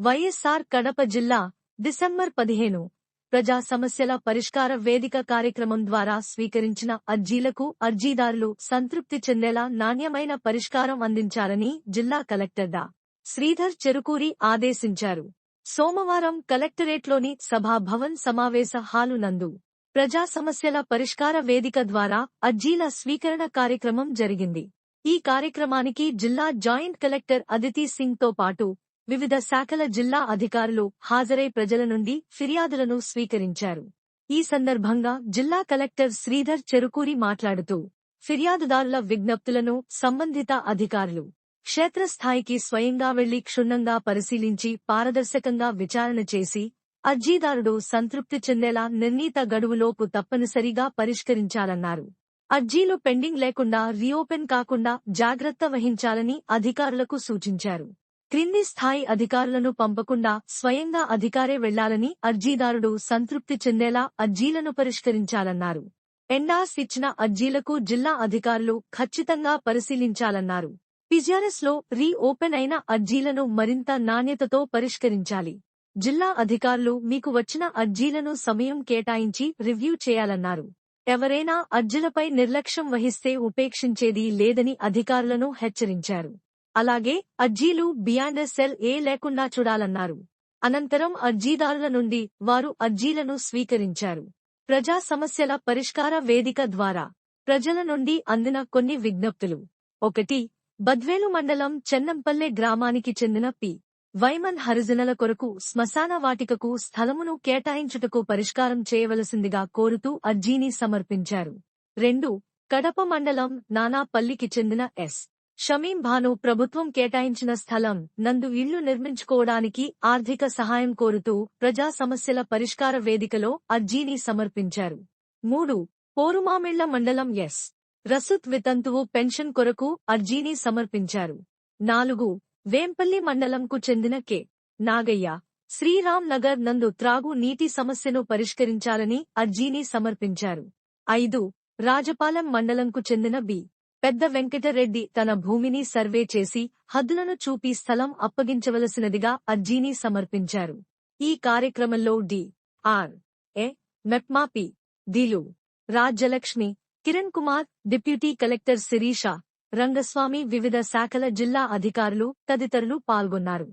వైఎస్సార్ కడప జిల్లా డిసెంబర్ పదిహేను ప్రజా సమస్యల పరిష్కార వేదిక కార్యక్రమం ద్వారా స్వీకరించిన అర్జీలకు అర్జీదారులు సంతృప్తి చెందేలా నాణ్యమైన పరిష్కారం అందించాలని జిల్లా కలెక్టర్ డా. శ్రీధర్ చెరుకూరి ఆదేశించారు. సోమవారం కలెక్టరేట్లోని సభాభవన్ సమావేశ హాలు నందు ప్రజా సమస్యల పరిష్కార వేదిక ద్వారా అర్జీల స్వీకరణ కార్యక్రమం జరిగింది. ఈ కార్యక్రమానికి జిల్లా జాయింట్ కలెక్టర్ అదితి సింగ్తో పాటు వివిధ శాఖల జిల్లా అధికారులు హాజరై ప్రజల నుండి ఫిర్యాదులను స్వీకరించారు. ఈ సందర్భంగా జిల్లా కలెక్టర్ శ్రీధర్ చెరుకూరి మాట్లాడుతూ ఫిర్యాదుదారుల విజ్ఞప్తులను సంబంధిత అధికారులు క్షేత్రస్థాయికి స్వయంగా వెళ్ళి క్షుణ్ణంగా పరిశీలించి పారదర్శకంగా విచారణ చేసి అర్జీదారుడు సంతృప్తి చెందేలా నిర్ణీత గడువులోపు తప్పనిసరిగా పరిష్కరించాలన్నారు. అర్జీలు పెండింగ్ లేకుండా రీఓపెన్ కాకుండా జాగ్రత్త వహించాలని అధికారులకు సూచించారు. క్రింది స్థాయి అధికారులను పంపకుండా స్వయంగా అధికారే వెళ్ళాలని అర్జీదారుడు సంతృప్తి చెందేలా అర్జీలను పరిష్కరించాలన్నారు. ఎండాస్ ఇచ్చిన అర్జీలకు జిల్లా అధికారులు ఖచ్చితంగా పరిశీలించాలన్నారు. పిజిఆర్ఎస్లో రీ ఓపెన్ అయిన అర్జీలను మరింత నాణ్యతతో పరిష్కరించాలి. జిల్లా అధికారులు మీకు వచ్చిన అర్జీలను సమయం కేటాయించి రివ్యూ చేయాలన్నారు. ఎవరైనా అర్జీలపై నిర్లక్ష్యం వహిస్తే ఉపేక్షించేది లేదని అధికారులను హెచ్చరించారు. అలాగే అర్జీలు బియాండ్ సెల్ ఏ లేకుండా చూడాలన్నారు. అనంతరం అర్జీదారుల నుండి వారు అర్జీలను స్వీకరించారు. ప్రజా సమస్యల పరిష్కార వేదిక ద్వారా ప్రజల నుండి అందిన కొన్ని విజ్ఞప్తులు. ఒకటి బద్వేలు మండలం చెన్నంపల్లె గ్రామానికి చెందిన పి. వైమన్ హరిజనల కొరకు శ్మశాన వాటికకు స్థలమును కేటాయించుటకు పరిష్కారం చేయవలసిందిగా కోరుతూ అర్జీని సమర్పించారు. రెండు కడప మండలం నానాపల్లికి చెందిన ఎస్. షమీం భాను ప్రభుత్వం కేటాయించిన స్థలం నందు ఇళ్ళు నిర్మించుకోవడానికి ఆర్థిక సహాయం కోరుతూ ప్రజా సమస్యల పరిష్కార వేదికలో అర్జీని సమర్పించారు. మూడు. పోరుమామిళ్ళ మండలం ఎస్. రసుత్ వితంతువు పెన్షన్ కొరకు అర్జీని సమర్పించారు. నాలుగు. వేంపల్లి మండలంకు చెందిన కె. నాగయ్య శ్రీరామ్ నగర్ నందు త్రాగు నీటి సమస్యను పరిష్కరించాలని అర్జీని సమర్పించారు. ఐదు. రాజపాలెం మండలంకు చెందిన బి. పెద్ద వెంకటరెడ్డి తన భూమిని సర్వే చేసి హద్దులను చూపి స్థలం అప్పగించవలసినదిగా అర్జీని సమర్పించారు. ఈ కార్యక్రమంలో డి. ఆర్. ఏ మెప్మాపి దిలు రాజ్యలక్ష్మి కిరణ్ కుమార్ డిప్యూటీ కలెక్టర్ శిరీష రంగస్వామి వివిధ శాఖల జిల్లా అధికారులు తదితరులు పాల్గొన్నారు.